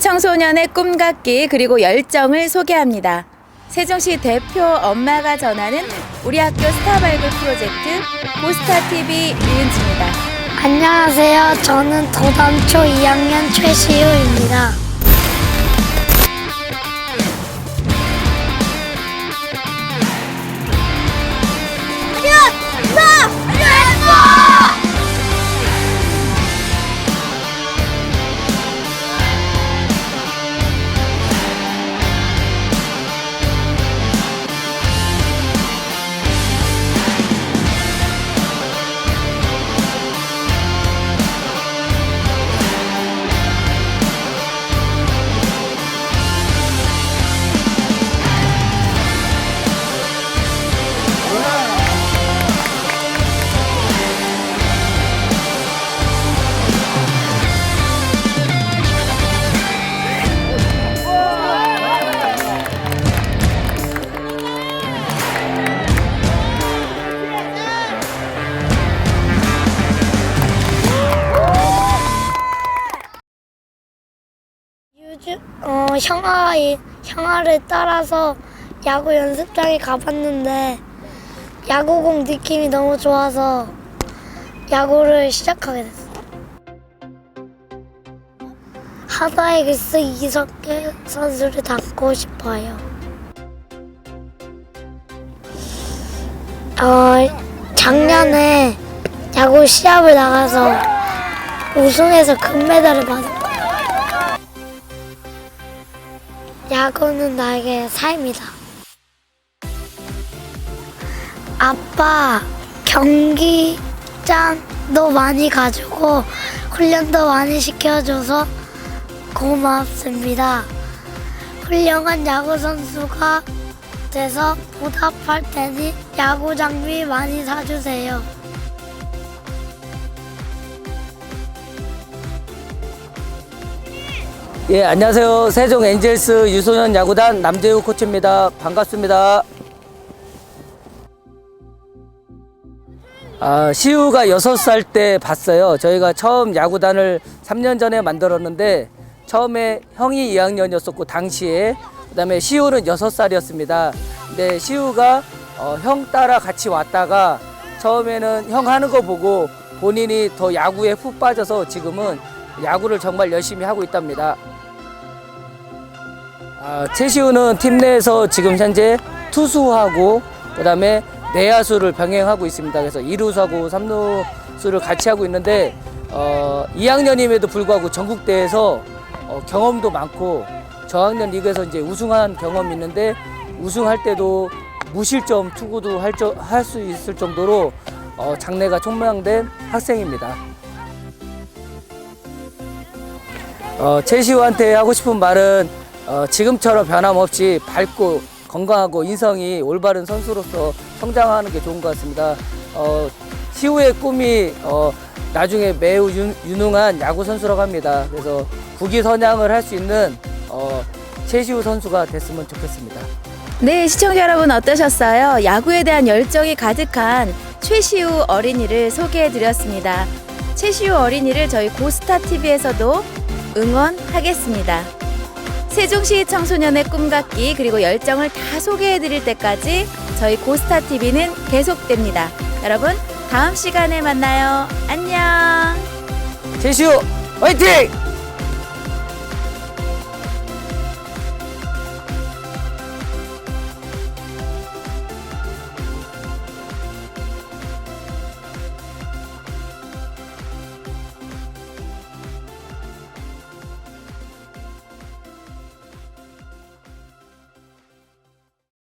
청소년의 꿈 갖기 그리고 열정을 소개합니다. 세종시 대표 엄마가 전하는 우리 학교 스타 발굴 프로젝트 고스타 TV 류은지입니다. 안녕하세요. 저는 도담초 2학년 최시우입니다. 어 형아 형아를 따라서 야구 연습장에 가봤는데 야구공 느낌이 너무 좋아서 야구를 시작하게 됐어. 하다에게스 이석계 선수를 닮고 싶어요. 어 작년에 야구 시합을 나가서 우승해서 금메달을 거예요. 야구는 나에게 삶이다. 아빠 경기장도 많이 가지고 훈련도 많이 시켜줘서 고맙습니다. 훌륭한 야구 선수가 돼서 보답할 테니 야구 장비 많이 사주세요. 예, 안녕하세요. 세종 엔젤스 유소년 야구단 남재우 코치입니다. 반갑습니다. 아, 시우가 6살 때 봤어요. 저희가 처음 야구단을 3년 전에 만들었는데 처음에 형이 2학년이었었고 당시에 그다음에 시우는 6살이었습니다. 근데 시우가 어, 형 따라 같이 왔다가 처음에는 형 하는 거 보고 본인이 더 야구에 푹 빠져서 지금은 야구를 정말 열심히 하고 있답니다. 아, 최시우는 팀 내에서 지금 현재 투수하고 그다음에 내야수를 병행하고 있습니다. 그래서 2루수하고 3루수를 같이 하고 있는데 어, 2학년임에도 불구하고 전국대회에서 어, 경험도 많고 저학년 리그에서 이제 우승한 경험이 있는데 우승할 때도 무실점 투구도 할 수 있을 정도로 어, 장래가 촉망된 학생입니다. 어, 최시우한테 하고 싶은 말은 어, 지금처럼 변함없이 밝고 건강하고 인성이 올바른 선수로서 성장하는 게 좋은 것 같습니다. 어, 시우의 꿈이 어, 나중에 매우 유, 유능한 야구 선수라고 합니다. 그래서 국위 선양을 할 수 있는 어, 최시우 선수가 됐으면 좋겠습니다. 네, 시청자 여러분 어떠셨어요? 야구에 대한 열정이 가득한 최시우 어린이를 소개해 드렸습니다. 최시우 어린이를 저희 고스타 TV에서도 응원하겠습니다. 세종시 청소년의 꿈 갖기 그리고 열정을 다 소개해 드릴 때까지 저희 고스타 TV는 계속됩니다. 여러분, 다음 시간에 만나요. 안녕. 최시우 화이팅!